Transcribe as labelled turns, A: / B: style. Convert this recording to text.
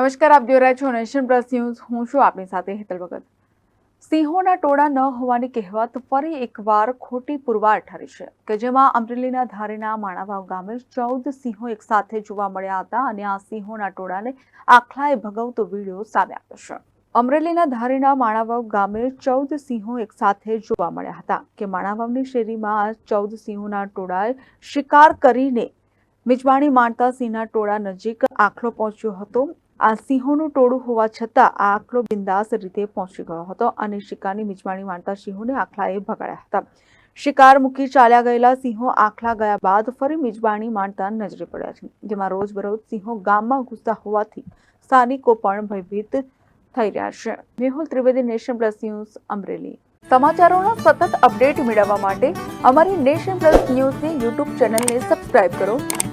A: નમસ્કાર, આપ જોઈ રહ્યા છો નેશન પ્લસ ન્યૂઝ. હું છું આપની સાથે હેતલ ભગત. સિંહોના ટોળા ન હોવાની કહેવત ફરી એકવાર ખોટી પુરવાર ઠરી છે કે જેમાં અમરેલીના ધારીના માણાવાવ ગામે ચૌદ સિંહો એકસાથે જોવા મળ્યા હતા અને આ સિંહોના ટોળાને આખલાએ ભગવતો વીડિયો સામે આવ્યો છે. અમરેલીના ધારીના માણાવાવ ગામે ચૌદ સિંહો એકસાથે જોવા મળ્યા હતા કે માણાવાવની શેરીમાં ચૌદ સિંહોના ટોળાએ શિકાર કરીને મિજબાણી માણતા સિંહના ટોળા નજીક આખલો પહોંચ્યો હતો આ સિંહોનું ટોળું હોવા છતાં આ આખલો બિંદાસ રીતે પહોંચી ગયો હતો અને શિકારની મિજબાણી માણતા સિંહોને આખલાએ ભગાડ્યા હતા. શિકાર મૂકી ચાલ્યા ગયેલા સિંહો આખલા ગયા બાદ ફરી મિજબાણી માણતા નજરે પડ્યા છે, જેમાં રોજબરોજ સિંહો ગામમાં ઘૂસતા હોવાથી સ્થાનિકો પણ ભયભીત થઈ રહ્યા છે. Mehul Trivedi, nation plus news, Amreli. સમાચારોનો સતત અપડેટ મેળવવા માટે અમારી નેશન પ્લસ ન્યૂઝની યુટ્યુબ ચેનલને સબસ્ક્રાઇબ કરો.